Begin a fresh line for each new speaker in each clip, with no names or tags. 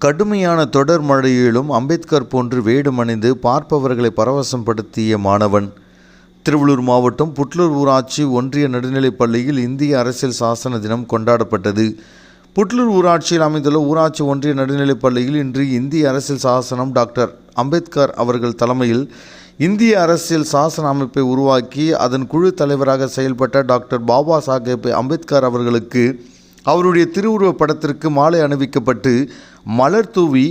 கடுமையான தொடர் மழையிலும் அம்பேத்கர் போன்று வேடமணிந்து பார்ப்பவர்களை பரவசப்படுத்திய மாணவன். திருவள்ளூர் மாவட்டம் புட்லூர் ஊராட்சி ஒன்றிய நடுநிலைப் பள்ளியில் இந்திய அரசியல் சாசன தினம் கொண்டாடப்பட்டது. புட்லூர் ஊராட்சியில் அமைந்துள்ள ஊராட்சி ஒன்றிய நடுநிலைப் பள்ளியில் இன்று இந்திய அரசியல் சாசனம் டாக்டர் அம்பேத்கர் அவர்கள் தலைமையில் இந்திய அரசியல் சாசன அமைப்பை உருவாக்கி அதன் குழு தலைவராக செயல்பட்ட டாக்டர் பாபா சாஹேப் அம்பேத்கர் அவர்களுக்கு அவருடைய திருவுருவப் படத்திற்கு மாலை அணிவிக்கப்பட்டு மலர் தூவி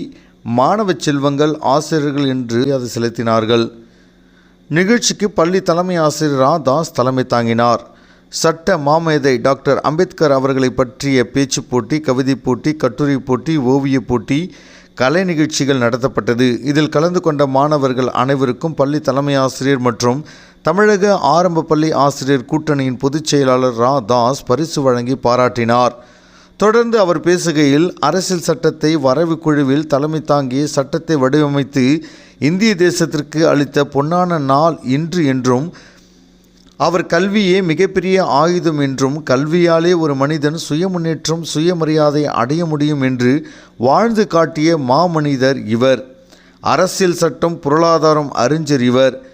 மாணவ செல்வங்கள் ஆசிரியர்கள் என்று அது செலுத்தினார்கள். நிகழ்ச்சிக்கு பள்ளி தலைமை ஆசிரியர் ரா தாஸ் தலைமை தாங்கினார். சட்ட மாமேதை டாக்டர் அம்பேத்கர் அவர்களை பற்றிய பேச்சு போட்டி கவிதை போட்டி கட்டுரை போட்டி ஓவியப் போட்டி கலை நிகழ்ச்சிகள் நடத்தப்பட்டது. இதில் கலந்து கொண்ட மாணவர்கள் அனைவருக்கும் பள்ளி தலைமை ஆசிரியர் மற்றும் தமிழக ஆரம்ப பள்ளி ஆசிரியர் கூட்டணியின் பொதுச் செயலாளர் ரா தாஸ் பரிசு வழங்கி பாராட்டினார். தொடர்ந்து அவர் பேசுகையில் அரசியல் சட்டத்தை வரைவு குழுவில் தலைமை தாங்கி சட்டத்தை வடிவமைத்து இந்திய தேசத்திற்கு அளித்த பொன்னான நாள் இன்று என்றும் அவர் கல்வியே மிகப்பெரிய ஆயுதம் என்றும் கல்வியாலே ஒரு மனிதன் சுயமுன்னேற்றம் சுயமரியாதை அடைய முடியும் என்று வாழ்ந்து காட்டிய மாமனிதர் இவர். அரசியல் சட்டம் பொருளாதாரம் அறிஞர் இவர்.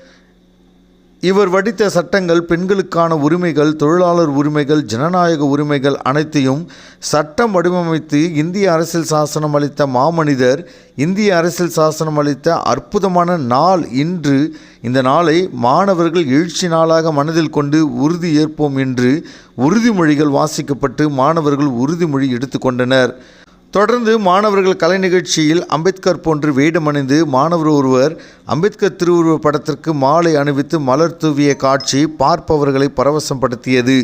இவர் வடித்த சட்டங்கள் பெண்களுக்கான உரிமைகள் தொழிலாளர் உரிமைகள் ஜனநாயக உரிமைகள் அனைத்தையும் சட்டம் வடிவமைத்து இந்திய அரசியல் சாசனம் அளித்த மாமனிதர் இந்திய அரசியல் சாசனம் அளித்த அற்புதமான நாள் இன்று. இந்த நாளை மாணவர்கள் எழுச்சி நாளாக மனதில் கொண்டு உறுதி ஏற்போம் என்று உறுதிமொழிகள் வாசிக்கப்பட்டு மாணவர்கள் உறுதிமொழி எடுத்துக்கொண்டனர் தொடர்ந்து மாணவர்கள் கலை நிகழ்ச்சியில் அம்பேத்கர் போன்று வேடமணிந்து மாணவர் ஒருவர் அம்பேத்கர் திருவுருவ படத்திற்கு மாலை அணிவித்து மலர் தூவிய காட்சி பார்ப்பவர்களை பரவசப்படுத்தியது.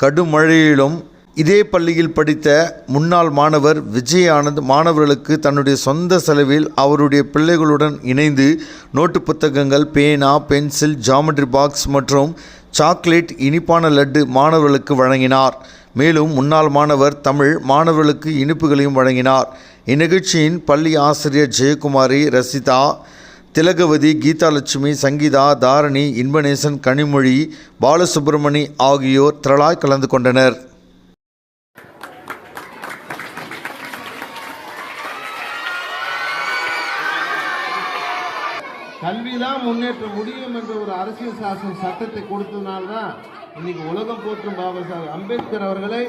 கடும் மழையிலும் இதே பள்ளியில் படித்த முன்னாள் மாணவர் விஜய் ஆனந்த் மாணவர்களுக்கு தன்னுடைய சொந்த செலவில் அவருடைய பிள்ளைகளுடன் இணைந்து நோட்டு புத்தகங்கள் பேனா பென்சில் ஜாமெட்ரி பாக்ஸ் மற்றும் சாக்லேட் இனிப்பான லட்டு மாணவர்களுக்கு வழங்கினார். மேலும் முன்னாள் மாணவர் தமிழ் மாணவர்களுக்கு இனிப்புகளையும் வழங்கினார். இந்நிகழ்ச்சியின் பள்ளி ஆசிரியர் ஜெயக்குமாரி ரசிதா திலகவதி கீதாலட்சுமி சங்கீதா தாரணி இன்பநேசன் கனிமொழி பாலசுப்ரமணி ஆகியோர் திரளாய் கலந்து கொண்டனர்.
கல்வி தான் முன்னேற்ற முடியும் என்ற ஒரு அரசியல் சாசன சட்டத்தை கொடுத்ததுனால்தான் இன்னைக்கு உலகம் போற்றும் பாபா சாஹிப் அம்பேத்கர் அவர்களை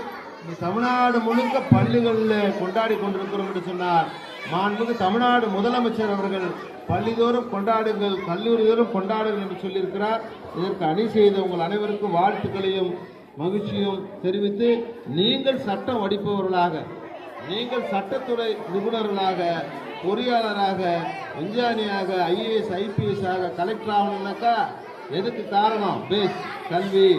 தமிழ்நாடு முழுக்க பள்ளிகளில் கொண்டாடி கொண்டிருக்கிறோம் என்று சொன்னார். மாண்புக்கு தமிழ்நாடு முதலமைச்சர் அவர்கள் பள்ளிதோறும் கொண்டாடுங்கள் கல்லூரிதோறும் கொண்டாடுங்கள் என்று சொல்லியிருக்கிறார். இதற்கு அணி செய்த உங்கள் அனைவருக்கும் வாழ்த்துக்களையும் மகிழ்ச்சியும் தெரிவித்து நீங்கள் சட்டம் வடிப்பவர்களாக நீங்கள் சட்டத்துறை நிபுணர்களாக பொறியாளராக விஞ்ஞானியாக ஐஏஎஸ் ஐபிஎஸ் ஆக கலெக்டர் ஆகணும்னாக்கா எதுக்கு காரணம்? பேஸ் கல்வி.